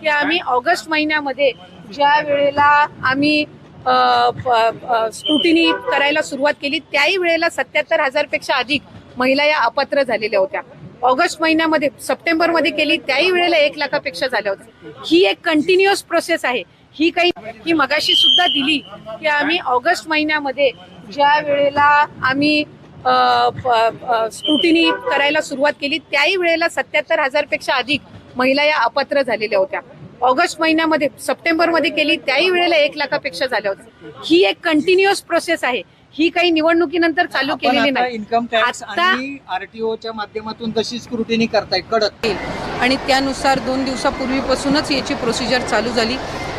की आम्ही ऑगस्ट महिन्यामध्ये ज्या वेळेला आम्ही स्क्रुटिनी करायला सुरुवात केली त्याही वेळेला सत्याहत्तर हजारपेक्षा अधिक महिला या अपात्र झालेल्या होत्या. ऑगस्ट महिन्यामध्ये सप्टेंबरमध्ये केली त्याही वेळेला एक लाखापेक्षा झाल्या होत्या. ही एक कंटिन्युअस प्रोसेस आहे. ही काही ही मगाशी सुद्धा दिली की आम्ही ऑगस्ट महिन्यामध्ये ज्या वेळेला आम्ही स्क्रुटिनी करायला सुरुवात केली त्याही वेळेला सत्याहत्तर हजारपेक्षा अधिक महिला या अपात्र झालेल्या होत्या. ऑगस्ट महिन्यामध्ये सप्टेंबरमध्ये केली त्याही वेळेला एक लाखापेक्षा झाल्या होत्या. ही एक कंटिन्युअस प्रोसेस आहे. ही काही निवडणुकीनंतर चालू केलेली आता नाही. इन्कम टॅक्स आता- आणि आरटीओच्या माध्यमातून तशी स्क्रुटिनी करताय. कडक. आणि त्यानुसार दोन दिवसापूर्वीपासूनच याची प्रोसिजर चालू झाली.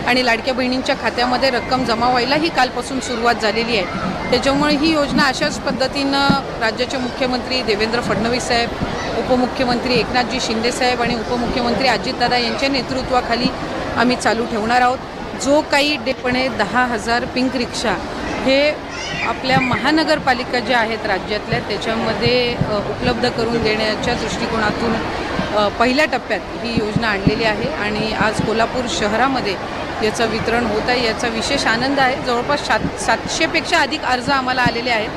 आणि लाडक्या बहिणींच्या खात्यामध्ये रक्कम जमा व्हायला ही कालपासून सुरुवात झालेली आहे. त्याच्यामुळे ही योजना अशाच पद्धतीनं राज्याचे मुख्यमंत्री देवेंद्र फडणवीस साहेब उपमुख्यमंत्री एकनाथजी शिंदेसाहेब आणि उपमुख्यमंत्री अजितदादा यांच्या नेतृत्वाखाली आम्ही चालू ठेवणार आहोत. जो काही डेपणे दहा हजार पिंक रिक्षा हे आपल्या महानगरपालिका ज्या आहेत राज्यातल्या त्याच्यामध्ये उपलब्ध करून देण्याच्या दृष्टिकोनातून पहिल्या टप्प्यात ही योजना आणलेली आहे आणि आज कोल्हापूर शहरामध्ये याचं वितरण होत आहे. याचा विशेष आनंद आहे. जवळपास सात सातशेपेक्षा अधिक अर्ज आम्हाला आलेले आहेत.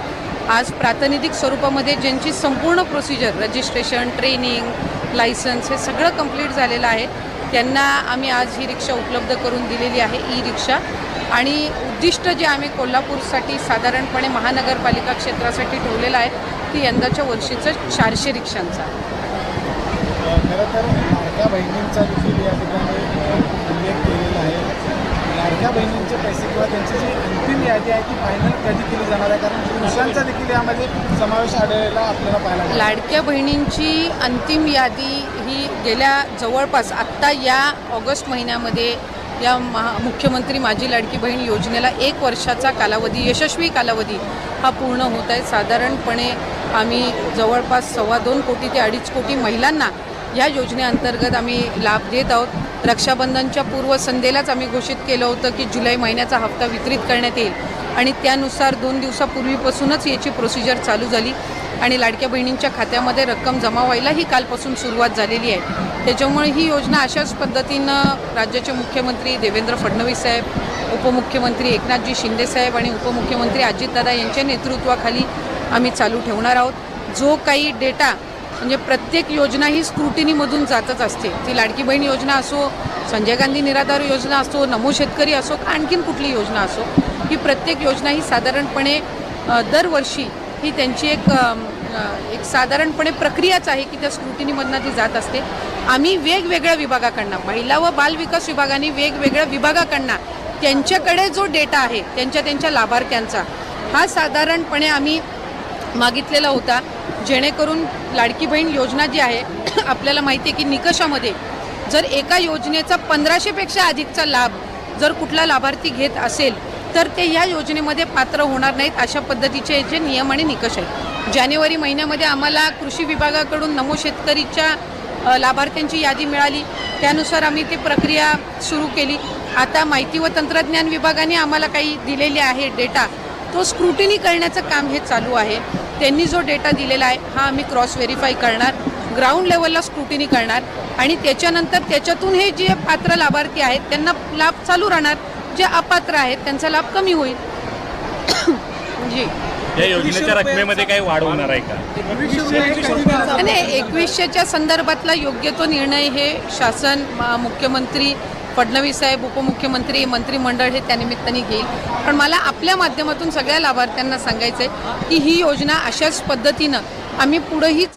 आज प्रातिनिधिक स्वरूपामध्ये ज्यांची संपूर्ण प्रोसिजर रजिस्ट्रेशन ट्रेनिंग लायसन्स हे सगळं कंप्लीट झालेलं आहे त्यांना आम्ही आज ही रिक्षा उपलब्ध करून दिलेली आहे ई रिक्षा आणि उद्दिष्ट जे आम्ही कोल्हापूरसाठी साधारणपणे महानगरपालिका क्षेत्रासाठी ठेवलेलं आहे ती यंदाच्या वर्षीचं चारशे रिक्षांचा. खरं तर बहिणींचा देखील या ठिकाणी उल्लेख केलेला आहे. लाडक्या बहिणींचे पैसे किंवा त्यांची जी अंतिम यादी आहे ती फायनल कधी केली जाणार आहे? कारण पुरुषांचा देखील यामध्ये समावेश आढळलेला आपल्याला पाहायला लाडक्या बहिणींची अंतिम यादी ही गेल्या जवळपास आत्ता या ऑगस्ट महिन्यामध्ये या महा मुख्यमंत्री माझी लाडकी बहीण योजनेला एक वर्षाचा कालावधी यशस्वी कालावधी हा पूर्ण होत आहे. साधारणपणे आम्ही जवळपास सव्वा दोन कोटी ते अडीच कोटी महिलांना या योजनेअंतर्गत आम्ही लाभ देत आहोत. रक्षाबंधनच्या पूर्वसंध्येलाच आम्ही घोषित केलं होतं की जुलै महिन्याचा हप्ता वितरित करण्यात येईल. आणि त्यानुसार दोन दिवसापूर्वीपासूनच याची प्रोसिजर चालू झाली. आणि लाडक्या बहिणींच्या खात्यामध्ये रक्कम जमा व्हायला ही कालपासून सुरुवात झालेली आहे. त्याच्यामुळे ही योजना अशाच पद्धतीनं राज्याचे मुख्यमंत्री देवेंद्र फडणवीस साहेब उपमुख्यमंत्री एकनाथजी शिंदेसाहेब आणि उपमुख्यमंत्री अजितदादा यांच्या नेतृत्वाखाली आम्ही चालू ठेवणार आहोत. जो काही डेटा म्हणजे प्रत्येक योजना ही स्क्रुटिनीमधून जातच असते. ती लाडकी बहीण योजना असो संजय गांधी निराधार योजना असो नमो शेतकरी असो आणखीन कुठली योजना असो ही प्रत्येक योजना ही साधारणपणे दरवर्षी ही त्यांची एक एक साधारणपणे प्रक्रियाच आहे की त्या स्क्रुटिनीमधनं ती जात असते. आम्ही वेगवेगळ्या विभागाकडनं महिला व बालविकास विभागाने वेगवेगळ्या विभागाकडनं त्यांच्याकडे जो डेटा आहे त्यांच्या त्यांच्या लाभार्थ्यांचा हा साधारणपणे आम्ही मागितलेला होता. जेणेकरून लाडकी बहीण योजना जी आहे आपल्याला माहिती आहे की निकषामध्ये जर एका योजनेचा पंधराशेपेक्षा अधिकचा लाभ जर कुठला लाभार्थी घेत असेल तर ते या योजनेमध्ये पात्र होणार नाहीत अशा पद्धतीचे जे नियम आणि निकष आहेत. जानेवारी महिन्यामध्ये आम्हाला कृषी विभागाकडून नमो शेतकरीच्या लाभार्थ्यांची यादी मिळाली. त्यानुसार आम्ही ती प्रक्रिया सुरू केली. आता माहिती व तंत्रज्ञान विभागाने आम्हाला काही दिलेले आहे डेटा. तो स्क्रुटिनी करण्याचं काम हे चालू आहे. त्यांनी जो डेटा दिलेला आहे हा आम्ही क्रॉस व्हेरीफाय करणार ग्राउंड लेवलला स्क्रुटिनी करणार आणि त्याच्यानंतर त्याच्यातून हे जे पात्र लाभार्थी आहेत त्यांना लाभ चालू राहणार जे अपात्र आहेत त्यांचा लाभ कमी होईल. जी. या योजनेच्या रकमेमध्ये काही वाढ होणार आहे का? आणि एकवीसशेच्या संदर्भातला योग्य तो निर्णय हे शासन मुख्यमंत्री फडणवीस साहेब उपमुख्यमंत्री मंत्रिमंडळ हे त्यानिमित्ताने घेईल. पण मला आपल्या माध्यमातून सगळ्या लाभार्थ्यांना सांगायचं आहे की ही योजना अशाच पद्धतीनं आम्ही पुढंही